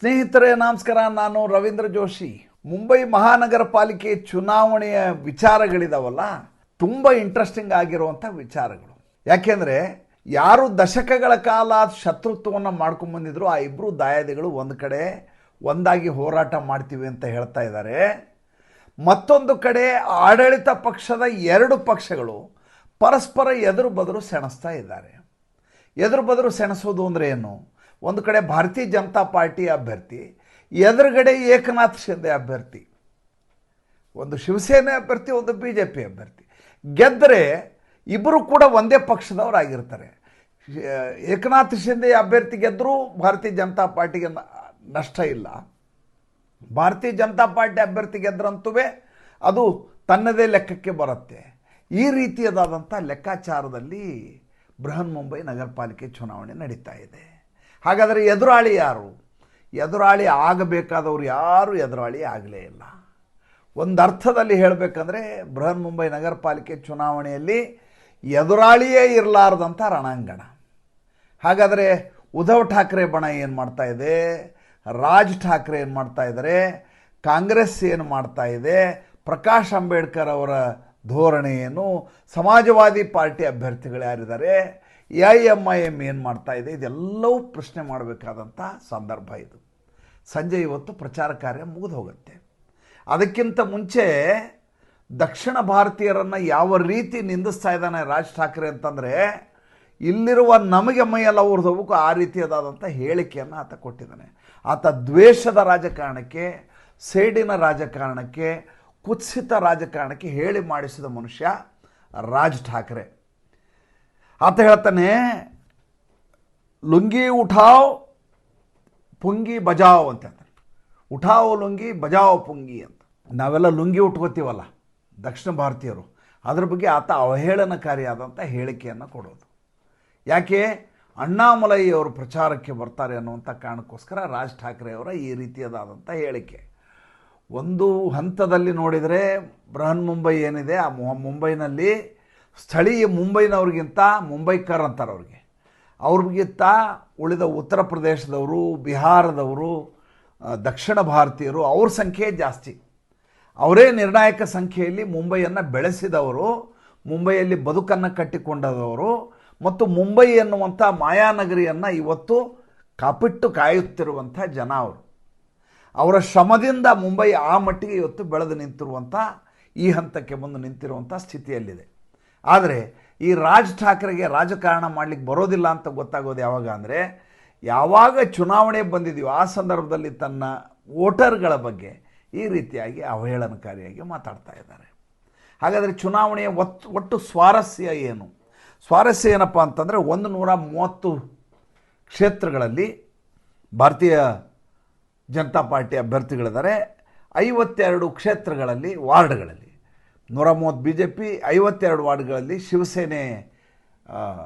ಸ್ನೇಹಿತರೇ, ನಮಸ್ಕಾರ. ನಾನು ರವೀಂದ್ರ ಜೋಶಿ. ಮುಂಬೈ ಮಹಾನಗರ ಪಾಲಿಕೆ ಚುನಾವಣೆಯ ವಿಚಾರಗಳಿದಾವಲ್ಲ, ತುಂಬ ಇಂಟ್ರೆಸ್ಟಿಂಗ್ ಆಗಿರುವಂಥ ವಿಚಾರಗಳು. ಯಾಕೆಂದರೆ, ಯಾರು ದಶಕಗಳ ಕಾಲ ಶತ್ರುತ್ವವನ್ನು ಮಾಡ್ಕೊಂಡ್ಬಂದಿದ್ರು ಆ ಇಬ್ಬರು ದಾಯಾದಿಗಳು ಒಂದು ಕಡೆ ಒಂದಾಗಿ ಹೋರಾಟ ಮಾಡ್ತೀವಿ ಅಂತ ಹೇಳ್ತಾ ಇದ್ದಾರೆ ಮತ್ತೊಂದು ಕಡೆ ಆಡಳಿತ ಪಕ್ಷದ ಎರಡು ಪಕ್ಷಗಳು ಪರಸ್ಪರ ಎದುರು ಬದುರು ಸೆಣಸ್ತಾ ಇದ್ದಾರೆ. ಎದುರು ಬದುರು ಸೆಣಸೋದು ಅಂದರೆ ಏನು? ಒಂದು ಕಡೆ ಭಾರತೀಯ ಜನತಾ ಪಾರ್ಟಿ ಅಭ್ಯರ್ಥಿ, ಎದುರುಗಡೆ ಏಕನಾಥ್ ಶಿಂದೆ ಅಭ್ಯರ್ಥಿ, ಒಂದು ಶಿವಸೇನೆ ಅಭ್ಯರ್ಥಿ, ಒಂದು ಬಿ ಜೆ ಪಿ ಅಭ್ಯರ್ಥಿ. ಗೆದ್ದರೆ ಇಬ್ಬರು ಕೂಡ ಒಂದೇ ಪಕ್ಷದವರಾಗಿರ್ತಾರೆ. ಏಕನಾಥ್ ಶಿಂದೆ ಅಭ್ಯರ್ಥಿ ಗೆದ್ದರೂ ಭಾರತೀಯ ಜನತಾ ಪಾರ್ಟಿಗೆ ನಷ್ಟ ಇಲ್ಲ. ಭಾರತೀಯ ಜನತಾ ಪಾರ್ಟಿ ಅಭ್ಯರ್ಥಿ ಗೆದ್ರಂತೂ ಅದು ತನ್ನದೇ ಲೆಕ್ಕಕ್ಕೆ ಬರುತ್ತೆ. ಈ ರೀತಿಯದಾದಂಥ ಲೆಕ್ಕಾಚಾರದಲ್ಲಿ ಬೃಹನ್ ಮುಂಬೈ ನಗರ ಪಾಲಿಕೆ ಚುನಾವಣೆ ನಡೀತಾ ಇದೆ. ಹಾಗಾದರೆ ಎದುರಾಳಿ ಯಾರು? ಎದುರಾಳಿ ಆಗಬೇಕಾದವರು ಯಾರು? ಎದುರಾಳಿ ಆಗಲೇ ಇಲ್ಲ. ಒಂದು ಅರ್ಥದಲ್ಲಿ ಹೇಳಬೇಕಂದ್ರೆ ಬೃಹನ್ ಮುಂಬೈ ನಗರ ಪಾಲಿಕೆ ಚುನಾವಣೆಯಲ್ಲಿ ಎದುರಾಳಿಯೇ ಇರಲಾರ್ದಂಥ ರಣಾಂಗಣ. ಹಾಗಾದರೆ ಉದ್ಧವ್ ಠಾಕ್ರೆ ಬಣ ಏನು ಮಾಡ್ತಾ ಇದೆ? ರಾಜ್ ಠಾಕ್ರೆ ಏನು ಮಾಡ್ತಾ ಇದ್ದಾರೆ ಕಾಂಗ್ರೆಸ್ ಏನು ಮಾಡ್ತಾ ಇದೆ? ಪ್ರಕಾಶ್ ಅಂಬೇಡ್ಕರ್ ಅವರ ಧೋರಣೆ ಏನು ಸಮಾಜವಾದಿ ಪಾರ್ಟಿ ಅಭ್ಯರ್ಥಿಗಳು ಯಾರಿದ್ದಾರೆ? ಎ ಎಂ ಐ ಎಂ ಏನು ಮಾಡ್ತಾ ಇದೆ? ಇದೆಲ್ಲವೂ ಪ್ರಶ್ನೆ ಮಾಡಬೇಕಾದಂಥ ಸಂದರ್ಭ ಇದು. ಸಂಜೆ ಇವತ್ತು ಪ್ರಚಾರ ಕಾರ್ಯ ಮುಗಿದು ಹೋಗುತ್ತೆ. ಅದಕ್ಕಿಂತ ಮುಂಚೆ ದಕ್ಷಿಣ ಭಾರತೀಯರನ್ನು ಯಾವ ರೀತಿ ನಿಂದಿಸ್ತಾ ಇದ್ದಾನೆ ರಾಜ್ ಠಾಕ್ರೆ ಅಂತಂದರೆ, ಇಲ್ಲಿರುವ ನಮಗೆ ಮೈಯೆಲ್ಲ ಹೋಗಬೇಕು, ಆ ರೀತಿಯದಾದಂಥ ಹೇಳಿಕೆಯನ್ನು ಆತ ಕೊಟ್ಟಿದ್ದಾನೆ. ಆತ ದ್ವೇಷದ ರಾಜಕಾರಣಕ್ಕೆ, ಸೇಡಿನ ರಾಜಕಾರಣಕ್ಕೆ, ಕುತ್ಸಿತ ರಾಜಕಾರಣಕ್ಕೆ ಹೇಳಿ ಮಾಡಿಸಿದ ಮನುಷ್ಯ ರಾಜ್ ಠಾಕ್ರೆ. ಆತ ಹೇಳ್ತಾನೆ, ಲುಂಗಿ ಉಠಾವ್ ಪುಂಗಿ ಬಜಾವ್ ಅಂತ ಹೇಳ್ತಾನೆ ಉಠಾವ್ ಲುಂಗಿ ಬಜಾವ್ ಪುಂಗಿ ಅಂತ. ನಾವೆಲ್ಲ ಲುಂಗಿ ಉಟ್ಕೋತೀವಲ್ಲ, ದಕ್ಷಿಣ ಭಾರತೀಯರು. ಅದ್ರ ಬಗ್ಗೆ ಆತ ಅವಹೇಳನಕಾರಿಯಾದಂಥ ಹೇಳಿಕೆಯನ್ನು ಕೊಡೋದು. ಯಾಕೆ? ಅಣ್ಣಾಮಲೈಯವರು ಪ್ರಚಾರಕ್ಕೆ ಬರ್ತಾರೆ ಅನ್ನುವಂಥ ಕಾರಣಕ್ಕೋಸ್ಕರ ರಾಜ್ ಠಾಕ್ರೆಯವರ ಈ ರೀತಿಯದಾದಂಥ ಹೇಳಿಕೆ. ಒಂದು ಹಂತದಲ್ಲಿ ನೋಡಿದರೆ ಬೃಹನ್ ಮುಂಬೈ ಏನಿದೆ, ಆ ಮುಂಬೈನಲ್ಲಿ ಸ್ಥಳೀಯ ಮುಂಬೈನವ್ರಿಗಿಂತ ಮುಂಬೈಕರ್ ಅಂತಾರೆ ಅವ್ರಿಗೆ. ಅವ್ರಿಗಿಂತ ಉಳಿದ ಉತ್ತರ ಪ್ರದೇಶದವರು, ಬಿಹಾರದವರು ದಕ್ಷಿಣ ಭಾರತೀಯರು ಅವ್ರ ಸಂಖ್ಯೆ ಜಾಸ್ತಿ. ಅವರೇ ನಿರ್ಣಾಯಕ ಸಂಖ್ಯೆಯಲ್ಲಿ ಮುಂಬೈಯನ್ನು ಬೆಳೆಸಿದವರು, ಮುಂಬೈಯಲ್ಲಿ ಬದುಕನ್ನು ಕಟ್ಟಿಕೊಂಡದವರು ಮತ್ತು ಮುಂಬೈ ಎನ್ನುವಂಥ ಮಾಯಾನಗರಿಯನ್ನು ಇವತ್ತು ಕಾಪಿಟ್ಟು ಕಾಯುತ್ತಿರುವಂಥ ಜನ ಅವರು. ಅವರ ಶ್ರಮದಿಂದ ಮುಂಬೈ ಆ ಮಟ್ಟಿಗೆ ಇವತ್ತು ಬೆಳೆದು ನಿಂತಿರುವಂಥ ಈ ಹಂತಕ್ಕೆ ಬಂದು ನಿಂತಿರುವಂಥ ಸ್ಥಿತಿಯಲ್ಲಿದೆ. ಆದರೆ ಈ ರಾಜ್ ಠಾಕ್ರೆಗೆ ರಾಜಕಾರಣ ಮಾಡಲಿಕ್ಕೆ ಬರೋದಿಲ್ಲ ಅಂತ ಗೊತ್ತಾಗೋದು ಯಾವಾಗ ಅಂದರೆ, ಯಾವಾಗ ಚುನಾವಣೆ ಬಂದಿದೆಯೋ ಆ ಸಂದರ್ಭದಲ್ಲಿ ತನ್ನ ವೋಟರ್ಗಳ ಬಗ್ಗೆ ಈ ರೀತಿಯಾಗಿ ಅವಹೇಳನಕಾರಿಯಾಗಿ ಮಾತಾಡ್ತಾ ಇದ್ದಾರೆ. ಹಾಗಾದರೆ ಚುನಾವಣೆಯ ಒತ್ತು ಒಟ್ಟು ಸ್ವಾರಸ್ಯ ಏನು? ಸ್ವಾರಸ್ಯ ಏನಪ್ಪ ಅಂತಂದರೆ ಒಂದು ನೂರ ಮೂವತ್ತು ಕ್ಷೇತ್ರಗಳಲ್ಲಿ ಭಾರತೀಯ ಜನತಾ ಪಾರ್ಟಿ ಅಭ್ಯರ್ಥಿಗಳಿದ್ದಾರೆ. ಐವತ್ತೆರಡು ಕ್ಷೇತ್ರಗಳಲ್ಲಿ ವಾರ್ಡ್ಗಳಲ್ಲಿ. ನೂರ ಮೂವತ್ತು ಬಿ ಜೆ ಪಿ ಐವತ್ತೆರಡು ವಾರ್ಡ್ಗಳಲ್ಲಿ ಶಿವಸೇನೆ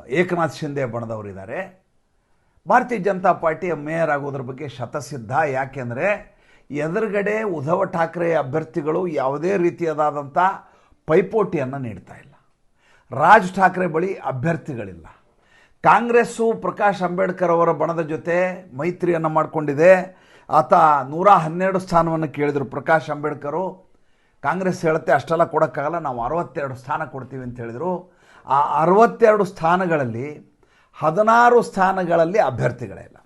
ಏಕನಾಥ್ ಶಿಂದೆ ಬಣದವರಿದ್ದಾರೆ. ಭಾರತೀಯ ಜನತಾ ಪಾರ್ಟಿಯ ಮೇಯರ್ ಆಗೋದ್ರ ಬಗ್ಗೆ ಶತಸಿದ್ಧ. ಯಾಕೆಂದರೆ ಎದುರುಗಡೆ ಉದ್ಧವ್ ಠಾಕ್ರೆ ಅಭ್ಯರ್ಥಿಗಳು ಯಾವುದೇ ರೀತಿಯದಾದಂಥ ಪೈಪೋಟಿಯನ್ನು ನೀಡ್ತಾ ಇಲ್ಲ. ರಾಜ್ ಠಾಕ್ರೆ ಬಳಿ ಅಭ್ಯರ್ಥಿಗಳಿಲ್ಲ. ಕಾಂಗ್ರೆಸ್ಸು ಪ್ರಕಾಶ್ ಅಂಬೇಡ್ಕರ್ ಅವರ ಬಣದ ಜೊತೆ ಮೈತ್ರಿಯನ್ನು ಮಾಡಿಕೊಂಡಿದೆ. ಆತ ನೂರ ಹನ್ನೆರಡು ಸ್ಥಾನವನ್ನು ಕೇಳಿದರು ಪ್ರಕಾಶ್ ಅಂಬೇಡ್ಕರು. ಕಾಂಗ್ರೆಸ್ ಹೇಳುತ್ತೆ, ಅಷ್ಟೆಲ್ಲ ಕೊಡೋಕ್ಕಾಗಲ್ಲ, ನಾವು ಅರವತ್ತೆರಡು ಸ್ಥಾನ ಕೊಡ್ತೀವಿ ಅಂತ ಹೇಳಿದರು. ಆ ಅರವತ್ತೆರಡು ಸ್ಥಾನಗಳಲ್ಲಿ ಹದಿನಾರು ಸ್ಥಾನಗಳಲ್ಲಿ ಅಭ್ಯರ್ಥಿಗಳೇ ಇಲ್ಲ.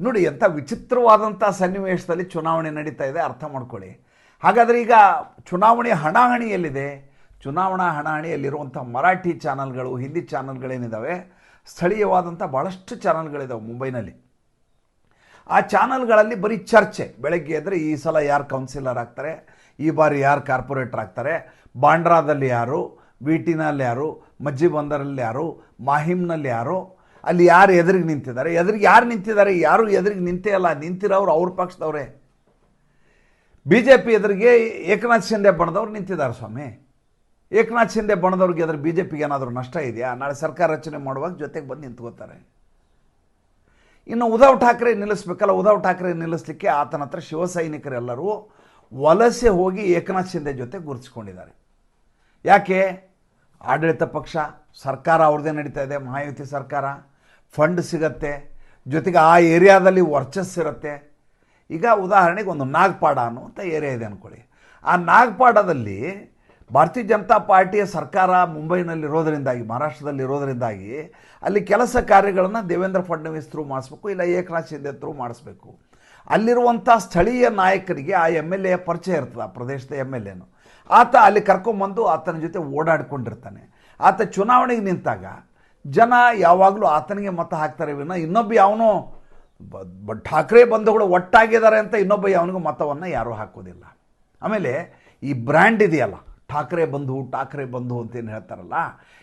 ನೋಡಿ, ಎಂಥ ವಿಚಿತ್ರವಾದಂಥ ಸನ್ನಿವೇಶದಲ್ಲಿ ಚುನಾವಣೆ ನಡೀತಾ ಇದೆ, ಅರ್ಥ ಮಾಡ್ಕೊಳ್ಳಿ. ಹಾಗಾದರೆ ಈಗ ಚುನಾವಣೆ ಹಣಾಹಣಿಯಲ್ಲಿದೆ, ಚುನಾವಣಾ ಹಣಾಹಣಿಯಲ್ಲಿರುವಂಥ ಮರಾಠಿ ಚಾನಲ್ಗಳು, ಹಿಂದಿ ಚಾನಲ್ಗಳೇನಿದ್ದಾವೆ ಸ್ಥಳೀಯವಾದಂಥ ಭಾಳಷ್ಟು ಚಾನಲ್ಗಳಿದ್ದಾವೆ ಮುಂಬೈನಲ್ಲಿ. ಆ ಚಾನಲ್ಗಳಲ್ಲಿ ಬರೀ ಚರ್ಚೆ. ಬೆಳಗ್ಗೆ ಎದ್ದರೆ ಈ ಸಲ ಯಾರು ಕೌನ್ಸಿಲರ್ ಆಗ್ತಾರೆ? ಈ ಬಾರಿ ಯಾರು ಕಾರ್ಪೊರೇಟರ್ ಆಗ್ತಾರೆ? ಬಾಂಡ್ರಾದಲ್ಲಿ ಯಾರು? ವಿಟಿನಲ್ಲಿ ಯಾರು? ಮಜ್ಜಿ ಬಂದರಲ್ಲಿ ಯಾರು? ಮಾಹಿಮ್ನಲ್ಲಿ ಯಾರು? ಅಲ್ಲಿ ಯಾರು ಎದುರಿಗೆ ನಿಂತಿದ್ದಾರೆ? ಎದುರಿಗೆ ಯಾರು ನಿಂತಿದ್ದಾರೆ? ಯಾರು ಎದುರಿಗೆ ನಿಂತೇ ಅಲ್ಲ. ನಿಂತಿರೋರು ಅವ್ರ ಪಕ್ಷದವರೇ. ಬಿ ಜೆ ಪಿ ಎದುರಿಗೆ ಏಕನಾಥ್ ಶಿಂದೆ ಬಣದವ್ರು ನಿಂತಿದ್ದಾರೆ ಸ್ವಾಮಿ. ಏಕನಾಥ್ ಶಿಂದೆ ಬಣದವ್ರಿಗೆ ಎದುರು ಬಿ ಜೆ ಪಿಗೆ ಏನಾದರೂ ನಷ್ಟ ಇದೆಯಾ? ನಾಳೆ ಸರ್ಕಾರ ರಚನೆ ಮಾಡುವಾಗ ಜೊತೆಗೆ ಬಂದು ನಿಂತ್ಕೋತಾರೆ. ಇನ್ನು ಉದ್ಧವ್ ಠಾಕ್ರೆ ನಿಲ್ಲಿಸ್ಬೇಕಲ್ಲ ಉದ್ಧವ್ ಠಾಕ್ರೆ ನಿಲ್ಲಿಸಲಿಕ್ಕೆ ಆತನ ಹತ್ರ ಶಿವಸೈನಿಕರೆಲ್ಲರೂ ವಲಸೆ ಹೋಗಿ ಏಕನಾಥ್ ಶಿಂದೆ ಜೊತೆ ಗುರುತಿಸ್ಕೊಂಡಿದ್ದಾರೆ. ಯಾಕೆ? ಆಡಳಿತ ಪಕ್ಷ, ಸರ್ಕಾರ ಅವ್ರದ್ದೇ ನಡೀತಾ ಇದೆ ಮಹಾಯುತಿ ಸರ್ಕಾರ, ಫಂಡ್ ಸಿಗತ್ತೆ, ಜೊತೆಗೆ ಆ ಏರಿಯಾದಲ್ಲಿ ವರ್ಚಸ್ಸಿರುತ್ತೆ ಈಗ ಉದಾಹರಣೆಗೆ ಒಂದು ನಾಗಪಾಡ ಅನ್ನುವಂಥ ಏರಿಯಾ ಇದೆ ಅಂದ್ಕೊಳ್ಳಿ ಆ ನಾಗಪಾಡದಲ್ಲಿ ಭಾರತೀಯ ಜನತಾ ಪಾರ್ಟಿಯ ಸರ್ಕಾರ ಮುಂಬೈನಲ್ಲಿ ಇರೋದರಿಂದಾಗಿ ಮಹಾರಾಷ್ಟ್ರದಲ್ಲಿ ಇರೋದರಿಂದಾಗಿ ಅಲ್ಲಿ ಕೆಲಸ ಕಾರ್ಯಗಳನ್ನು ದೇವೇಂದ್ರ ಫಡ್ನವೀಸ್ ಥ್ರೂ ಮಾಡಿಸ್ಬೇಕು, ಇಲ್ಲ ಏಕನಾಥ್ ಶಿಂದೆ ಥ್ರೂ ಮಾಡಿಸ್ಬೇಕು. ಅಲ್ಲಿರುವಂಥ ಸ್ಥಳೀಯ ನಾಯಕರಿಗೆ ಆ ಎಂ ಎಲ್ ಎ ಪರಿಚಯ ಇರ್ತದೆ, ಆ ಪ್ರದೇಶದ ಎಂ ಎಲ್ ಎನು ಆತ ಅಲ್ಲಿ ಕರ್ಕೊಂಬಂದು ಆತನ ಜೊತೆ ಓಡಾಡ್ಕೊಂಡಿರ್ತಾನೆ. ಆತ ಚುನಾವಣೆಗೆ ನಿಂತಾಗ ಜನ ಯಾವಾಗಲೂ ಆತನಿಗೆ ಮತ ಹಾಕ್ತಾರೆ ವಿನ ಇನ್ನೊಬ್ಬ ಯಾವನೋ ಬ- ಠಾಕ್ರೆ ಬಂಧುಗಳು ಒಟ್ಟಾಗಿದ್ದಾರೆ ಅಂತ ಇನ್ನೊಬ್ಬ ಯಾವನಿಗೂ ಮತವನ್ನು ಯಾರೂ ಹಾಕೋದಿಲ್ಲ. ಆಮೇಲೆ ಈ ಬ್ರ್ಯಾಂಡ್ ಇದೆಯಲ್ಲ ಠಾಕ್ರೆ ಬಂಧು ಠಾಕ್ರೆ ಬಂಧು ಅಂತ ಏನು ಹೇಳ್ತಾರಲ್ಲ,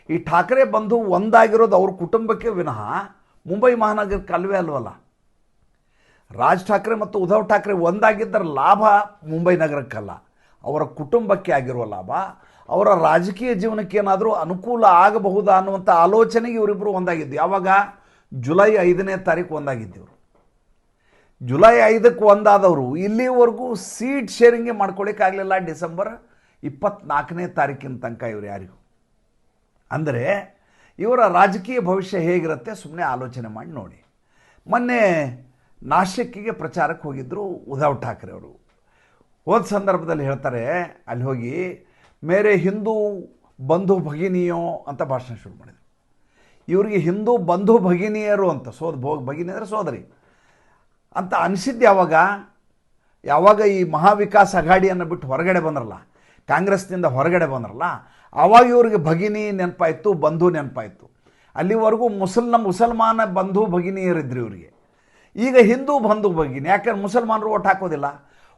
ಈ ಠಾಕ್ರೆ ಬಂಧು ಒಂದಾಗಿರೋದು ಅವ್ರ ಕುಟುಂಬಕ್ಕೆ ವಿನಃ ಮುಂಬೈ ಮಹಾನಗರಕ್ಕೆ ಅಲ್ವೇ ಅಲ್ವಲ್ಲ. ರಾಜ್ ಠಾಕ್ರೆ ಮತ್ತು ಉದ್ಧವ್ ಠಾಕ್ರೆ ಒಂದಾಗಿದ್ದರ ಲಾಭ ಮುಂಬೈ ನಗರಕ್ಕಲ್ಲ ಅವರ ಕುಟುಂಬಕ್ಕೆ ಆಗಿರುವ ಲಾಭ, ಅವರ ರಾಜಕೀಯ ಜೀವನಕ್ಕೆ ಏನಾದರೂ ಅನುಕೂಲ ಆಗಬಹುದಾ ಅನ್ನುವಂಥ ಆಲೋಚನೆಗೆ ಇವರಿಬ್ಬರು ಒಂದಾಗಿದ್ದು. ಯಾವಾಗ? ಜುಲೈ ಐದನೇ ತಾರೀಕು ಒಂದಾಗಿದ್ದೆವರು ಜುಲೈ ಐದಕ್ಕೆ ಒಂದಾದವರು ಇಲ್ಲಿವರೆಗೂ ಸೀಟ್ ಶೇರಿಂಗೇ ಮಾಡ್ಕೊಳ್ಳಿಕ್ಕಾಗಲಿಲ್ಲ ಡಿಸೆಂಬರ್ ಇಪ್ಪತ್ನಾಲ್ಕನೇ ತಾರೀಕಿನ ತನಕ ಇವರು ಯಾರಿಗೂ? ಅಂದರೆ ಇವರ ರಾಜಕೀಯ ಭವಿಷ್ಯ ಹೇಗಿರುತ್ತೆ ಸುಮ್ಮನೆ ಆಲೋಚನೆ ಮಾಡಿ ನೋಡಿ. ಮೊನ್ನೆ ನಾಶಿಕ್ಕಿಗೆ ಪ್ರಚಾರಕ್ಕೆ ಹೋಗಿದ್ದರು ಉದ್ಧವ್ ಠಾಕ್ರೆ ಅವರು. ಹೋದ ಸಂದರ್ಭದಲ್ಲಿ ಹೇಳ್ತಾರೆ, ಅಲ್ಲಿ ಹೋಗಿ ಮೇರೆ ಹಿಂದೂ ಬಂಧು ಭಗಿನಿಯೋ ಅಂತ ಭಾಷಣ ಶುರು ಮಾಡಿದರು. ಇವರಿಗೆ ಹಿಂದೂ ಬಂಧು ಭಗಿನಿಯರು ಅಂತ, ಸೋದ ಭೋಗ ಭಗಿನಿ ಅಂದರೆ ಸೋದರಿ. ಅಂತ ಅನಿಸಿದ್ದು ಯಾವಾಗ? ಯಾವಾಗ ಈ ಮಹಾವಿಕಾಸ್ ಅಘಾಡಿಯನ್ನು ಬಿಟ್ಟು ಹೊರಗಡೆ ಬಂದ್ರಲ್ಲ? ಕಾಂಗ್ರೆಸ್ನಿಂದ ಹೊರಗಡೆ ಬಂದ್ರಲ್ಲ ಆವಾಗ ಇವ್ರಿಗೆ ಭಗಿನಿ ನೆನಪಾಯಿತು, ಬಂಧು ನೆನಪಾಯಿತು. ಅಲ್ಲಿವರೆಗೂ ಮುಸಲ್ನ ಮುಸಲ್ಮಾನ ಬಂಧು ಭಗಿನಿಯರಿದ್ರು ಇವರಿಗೆ. ಈಗ ಹಿಂದೂ ಬಂಧು ಭಗಿನಿ, ಯಾಕಂದ್ರೆ ಮುಸಲ್ಮಾನರು ಓಟ್ ಹಾಕೋದಿಲ್ಲ.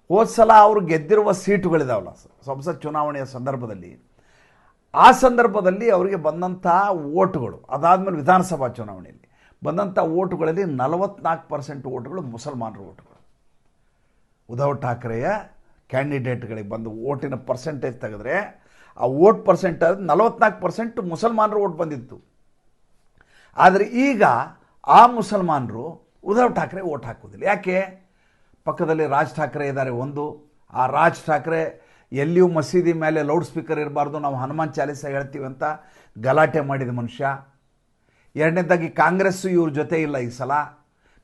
ಹೋದ ಸಲ ಅವರು ಗೆದ್ದಿರುವ ಸೀಟುಗಳಿದಾವಲ್ಲ, ಸಂಸತ್ ಚುನಾವಣೆಯ ಸಂದರ್ಭದಲ್ಲಿ. ಆ ಸಂದರ್ಭದಲ್ಲಿ ಅವರಿಗೆ ಬಂದಂಥ ಓಟುಗಳು, ಅದಾದಮೇಲೆ ವಿಧಾನಸಭಾ ಚುನಾವಣೆಯಲ್ಲಿ ಬಂದಂಥ ಓಟುಗಳಲ್ಲಿ ನಲವತ್ನಾಲ್ಕು ಪರ್ಸೆಂಟ್ ಓಟುಗಳು ಮುಸಲ್ಮಾನರ ಓಟುಗಳು. ಉದ್ಧವ್ ಠಾಕ್ರೆಯ ಕ್ಯಾಂಡಿಡೇಟ್ಗಳಿಗೆ ಬಂದು ಓಟಿನ ಪರ್ಸೆಂಟೇಜ್ ತೆಗೆದ್ರೆ, ಆ ಓಟ್ ಪರ್ಸೆಂಟ್ ನಲವತ್ನಾಲ್ಕು ಪರ್ಸೆಂಟ್ ಮುಸಲ್ಮಾನರು ಓಟ್ ಬಂದಿತ್ತು. ಆದರೆ ಈಗ ಆ ಮುಸಲ್ಮಾನರು ಉದ್ಧವ್ ಠಾಕ್ರೆ ಓಟ್ ಹಾಕೋದಿಲ್ಲ ಯಾಕೆ? ಪಕ್ಕದಲ್ಲಿ ರಾಜ್ ಠಾಕ್ರೆ ಇದ್ದಾರೆ ಒಂದು. ಆ ರಾಜ್ ಠಾಕ್ರೆ ಎಲ್ಲಿಯೂ ಮಸೀದಿ ಮೇಲೆ ಲೌಡ್ ಸ್ಪೀಕರ್ ಇರಬಾರ್ದು, ನಾವು ಹನುಮಾನ್ ಚಾಲೀಸ ಹೇಳ್ತೀವಿ ಅಂತ ಗಲಾಟೆ ಮಾಡಿದ ಮನುಷ್ಯ. ಎರಡನೇದಾಗಿ ಕಾಂಗ್ರೆಸ್ಸು ಇವ್ರ ಜೊತೆ ಇಲ್ಲ ಈ ಸಲ.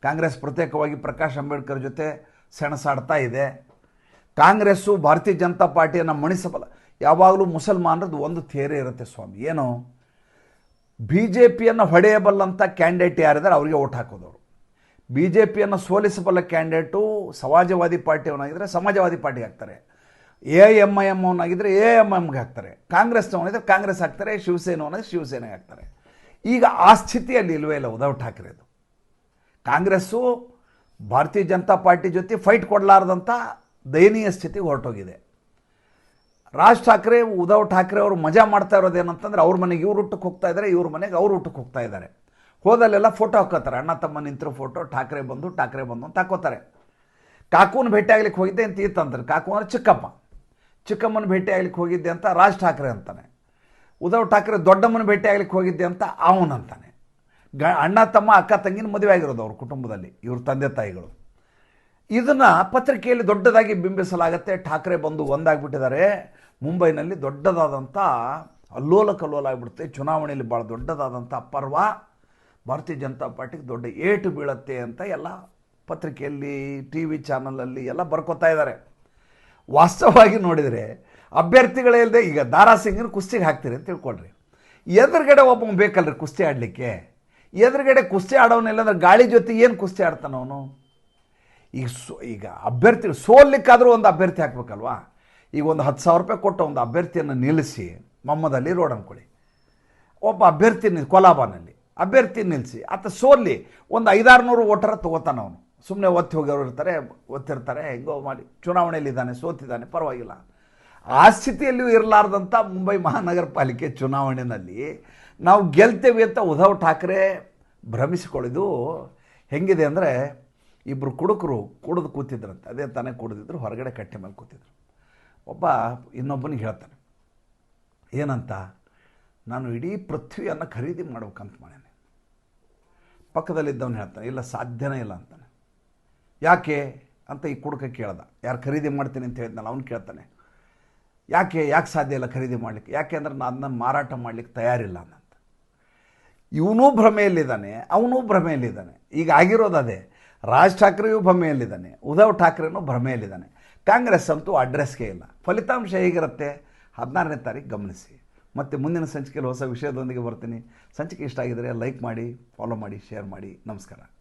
ಕಾಂಗ್ರೆಸ್ ಪ್ರತ್ಯೇಕವಾಗಿ ಪ್ರಕಾಶ್ ಅಂಬೇಡ್ಕರ್ ಜೊತೆ ಸೆಣಸಾಡ್ತಾ ಇದೆ. ಕಾಂಗ್ರೆಸ್ಸು, ಭಾರತೀಯ ಜನತಾ ಪಾರ್ಟಿಯನ್ನು ಮಣಿಸಬಲ್ಲ. ಯಾವಾಗಲೂ ಮುಸಲ್ಮಾನರದ್ದು ಒಂದು ಥೇರೆ ಇರುತ್ತೆ ಸ್ವಾಮಿ. ಏನು? ಬಿ ಜೆ ಪಿಯನ್ನು ಹೊಡೆಯಬಲ್ಲಂಥ ಕ್ಯಾಂಡಿಡೇಟ್ ಯಾರಿದ್ದಾರೆ ಅವರಿಗೆ ಓಟ್ ಹಾಕೋದವರು. ಬಿ ಜೆ ಪಿಯನ್ನು ಸೋಲಿಸಬಲ್ಲ ಕ್ಯಾಂಡಿಡೇಟು ಸಮಾಜವಾದಿ ಪಾರ್ಟಿಯವನಾಗಿದ್ದರೆ ಸಮಾಜವಾದಿ ಪಾರ್ಟಿಗೆ ಹಾಕ್ತಾರೆ. ಎ ಎಂ ಐ ಎಂ ಅವನಾಗಿದ್ದರೆ ಎ ಎಂ ಎಮ್ಗೆ ಹಾಕ್ತಾರೆ ಕಾಂಗ್ರೆಸ್ನವನಿದ್ರೆ ಕಾಂಗ್ರೆಸ್ ಹಾಕ್ತಾರೆ ಶಿವಸೇನವನಾದ್ರೆ ಶಿವಸೇನೆಗೆ ಹಾಕ್ತಾರೆ. ಈಗ ಆ ಸ್ಥಿತಿಯಲ್ಲಿ ಇಲ್ವೇ ಇಲ್ಲ ಉದ್ಧವ್ ಠಾಕ್ರೆದು ಕಾಂಗ್ರೆಸ್ಸು, ಭಾರತೀಯ ಜನತಾ ಪಾರ್ಟಿ ಜೊತೆ ಫೈಟ್ ಕೊಡಲಾರ್ದಂಥ ದಯನೀಯ ಸ್ಥಿತಿಗೆ ಹೊರಟೋಗಿದೆ. ರಾಜ್ ಠಾಕ್ರೆ, ಉದ್ಧವ್ ಠಾಕ್ರೆ ಅವರು ಮಜಾ ಮಾಡ್ತಾ ಇರೋದೇನಂತಂದ್ರೆ ಅವ್ರ ಮನೆಗೆ ಇವ್ರು ಊಟಕ್ಕೆ ಹೋಗ್ತಾ ಇದ್ದಾರೆ ಇವ್ರ ಮನೆಗೆ ಅವ್ರು ಊಟಕ್ಕೆ ಹೋಗ್ತಾ ಇದ್ದಾರೆ ಹೋದಲ್ಲೆಲ್ಲ ಫೋಟೋ ಹಾಕೋತಾರೆ, ಅಣ್ಣ ತಮ್ಮ ನಿಂತಿರೋ ಫೋಟೋ ಠಾಕ್ರೆ ಬಂದು ಠಾಕ್ರೆ ಬಂದು ಅಂತ ಹಾಕೋತಾರೆ. ಕಾಕುನ ಭೇಟಿ ಆಗ್ಲಿಕ್ಕೆ ಹೋಗಿದ್ದೆ ಅಂತ ಇತ್ತಂತಾರೆ ಕಾಕು ಅಂದ್ರೆ ಚಿಕ್ಕಪ್ಪ. ಚಿಕ್ಕಮ್ಮನ ಭೇಟಿ ಆಗ್ಲಿಕ್ಕೆ ಹೋಗಿದ್ದೆ ಅಂತ ರಾಜ್ ಠಾಕ್ರೆ ಅಂತಾನೆ. ಉದ್ಧವ್ ಠಾಕ್ರೆ ದೊಡ್ಡಮ್ಮನ ಭೇಟಿ ಆಗ್ಲಿಕ್ಕೆ ಹೋಗಿದ್ದೆ ಅಂತ ಅವನಂತಾನೆ. ಗ, ಅಣ್ಣ ತಮ್ಮ ಅಕ್ಕ ತಂಗಿನ ಮದುವೆ ಆಗಿರೋದು ಅವ್ರ ಕುಟುಂಬದಲ್ಲಿ, ಇವ್ರ ತಂದೆ ತಾಯಿಗಳು. ಇದನ್ನು ಪತ್ರಿಕೆಯಲ್ಲಿ ದೊಡ್ಡದಾಗಿ ಬಿಂಬಿಸಲಾಗತ್ತೆ. ಠಾಕ್ರೆ ಬಂದು ಒಂದಾಗ್ಬಿಟ್ಟಿದ್ದಾರೆ. ಮುಂಬೈನಲ್ಲಿ ದೊಡ್ಡದಾದಂಥ ಅಲ್ಲೋಲ ಕಲ್ಲೋಲ ಆಗಿಬಿಡುತ್ತೆ. ಚುನಾವಣೆಯಲ್ಲಿ ಭಾಳ ದೊಡ್ಡದಾದಂಥ ಪರ್ವ. ಭಾರತೀಯ ಜನತಾ ಪಾರ್ಟಿಗೆ ದೊಡ್ಡ ಏಟು ಬೀಳತ್ತೆ ಅಂತ ಎಲ್ಲ ಪತ್ರಿಕೆಯಲ್ಲಿ ಟಿ ವಿ ಚಾನಲಲ್ಲಿ ಎಲ್ಲ ಬರ್ಕೋತಾ ಇದ್ದಾರೆ. ವಾಸ್ತವವಾಗಿ ನೋಡಿದರೆ ಅಭ್ಯರ್ಥಿಗಳೇ ಇಲ್ಲದೆ ಈಗ ದಾರಾ ಸಿಂಗ್ನ ಕುಸ್ತಿಗೆ ಹಾಕ್ತೀರಿ ಅಂತ ತಿಳ್ಕೊಳ್ರಿ. ಎದುರುಗಡೆ ಒಬ್ಬ ಬೇಕಲ್ರಿ ಕುಸ್ತಿ ಆಡಲಿಕ್ಕೆ. ಎದುರುಗಡೆ ಕುಸ್ತಿ ಆಡೋನಿಲ್ಲ ಅಂದ್ರೆ ಗಾಳಿ ಜೊತೆ ಏನು ಕುಸ್ತಿ ಆಡ್ತಾನ ಅವನು? ಈಗ ಸೋ ಈಗ ಅಭ್ಯರ್ಥಿ ಸೋಲಿಕ್ಕಾದರೂ ಒಂದು ಅಭ್ಯರ್ಥಿ ಹಾಕ್ಬೇಕಲ್ವಾ? ಈಗ ಒಂದು ಹತ್ತು ಸಾವಿರ ರೂಪಾಯಿ ಕೊಟ್ಟು ಒಂದು ಅಭ್ಯರ್ಥಿಯನ್ನು ನಿಲ್ಲಿಸಿ ಮಮ್ಮದಲ್ಲಿ ರೋಡ್ ಅಂದ್ಕೊಳ್ಳಿ. ಒಬ್ಬ ಅಭ್ಯರ್ಥಿ ನಿಲ್ ಕೊಲಾಬಾನಲ್ಲಿ, ಅಭ್ಯರ್ಥಿ ನಿಲ್ಲಿಸಿ, ಆತ ಸೋಲಿ ಒಂದು ಐದಾರು ನೂರು ಓಟರ ತೊಗೋತಾನೆ ಅವನು. ಸುಮ್ಮನೆ ಒತ್ತಿ ಹೋಗೋರು ಇರ್ತಾರೆ, ಒತ್ತಿರ್ತಾರೆ, ಹೆಂಗೋ ಮಾಡಿ ಚುನಾವಣೆಯಲ್ಲಿ ಇದ್ದಾನೆ, ಸೋತಿದ್ದಾನೆ, ಪರವಾಗಿಲ್ಲ. ಆ ಸ್ಥಿತಿಯಲ್ಲಿಯೂ ಇರಲಾರ್ದಂಥ ಮುಂಬೈ ಮಹಾನಗರ ಪಾಲಿಕೆ ಚುನಾವಣೆಯಲ್ಲಿ ನಾವು ಗೆಲ್ತೇವೆ ಅಂತ ಉದ್ಧವ್ ಠಾಕ್ರೆ ಭ್ರಮಿಸಿಕೊಳ್ಳಿದ್ದು ಹೆಂಗಿದೆ ಅಂದರೆ ಇಬ್ಬರು ಕುಡುಕರು ಕುಡಿದು ಕೂತಿದ್ರಂತೆ. ಅದೇ ತಾನೇ ಕುಡಿದಿದ್ರು, ಹೊರಗಡೆ ಕಟ್ಟೆ ಮೇಲೆ ಕೂತಿದ್ರು. ಒಬ್ಬ ಇನ್ನೊಬ್ಬನಿಗೆ ಹೇಳ್ತಾನೆ, ಏನಂತ, ನಾನು ಇಡೀ ಪೃಥ್ವಿಯನ್ನು ಖರೀದಿ ಮಾಡ್ಬೇಕಂತ ಮಾಡೇನೆ. ಪಕ್ಕದಲ್ಲಿದ್ದವನು ಹೇಳ್ತಾನೆ, ಇಲ್ಲ, ಸಾಧ್ಯನೇ ಇಲ್ಲ ಅಂತಾನೆ. ಯಾಕೆ ಅಂತ ಈ ಕುಡುಕ ಕೇಳ್ದ. ಯಾರು ಖರೀದಿ ಮಾಡ್ತೀನಿ ಅಂತ ಹೇಳಿದ್ನಲ್ಲ, ಅವ್ನು ಕೇಳ್ತಾನೆ, ಯಾಕೆ ಯಾಕೆ ಸಾಧ್ಯ ಇಲ್ಲ ಖರೀದಿ ಮಾಡಲಿಕ್ಕೆ? ಯಾಕೆ ಅಂದ್ರೆ ನಾನು ಅದನ್ನ ಮಾರಾಟ ಮಾಡಲಿಕ್ಕೆ ತಯಾರಿಲ್ಲ ಅನ್ನಂತ ಇವನೂ ಭ್ರಮೆಯಲ್ಲಿದ್ದಾನೆ, ಅವನೂ ಭ್ರಮೆಯಲ್ಲಿದ್ದಾನೆ. ಈಗ ಆಗಿರೋದು ಅದೇ ರಾಜ್ ಠಾಕ್ರೆಯೂ ಭ್ರಮೆಯಲ್ಲಿದ್ದಾನೆ, ಉದ್ಧವ್ ಠಾಕ್ರೆನೂ ಭ್ರಮೆಯಲ್ಲಿದ್ದಾನೆ. ಕಾಂಗ್ರೆಸ್ ಅಂತೂ ಅಡ್ರೆಸ್ಗೆ ಇಲ್ಲ. ಫಲಿತಾಂಶ ಹೇಗಿರುತ್ತೆ? ಹದಿನಾರನೇ ತಾರೀಕು ಗಮನಿಸಿ. ಮತ್ತು ಮುಂದಿನ ಸಂಚಿಕೆಯಲ್ಲಿ ಹೊಸ ವಿಷಯದೊಂದಿಗೆ ಬರ್ತೀನಿ. ಸಂಚಿಕೆ ಇಷ್ಟ ಆಗಿದ್ದರೆ ಲೈಕ್ ಮಾಡಿ, ಫಾಲೋ ಮಾಡಿ, ಶೇರ್ ಮಾಡಿ. ನಮಸ್ಕಾರ.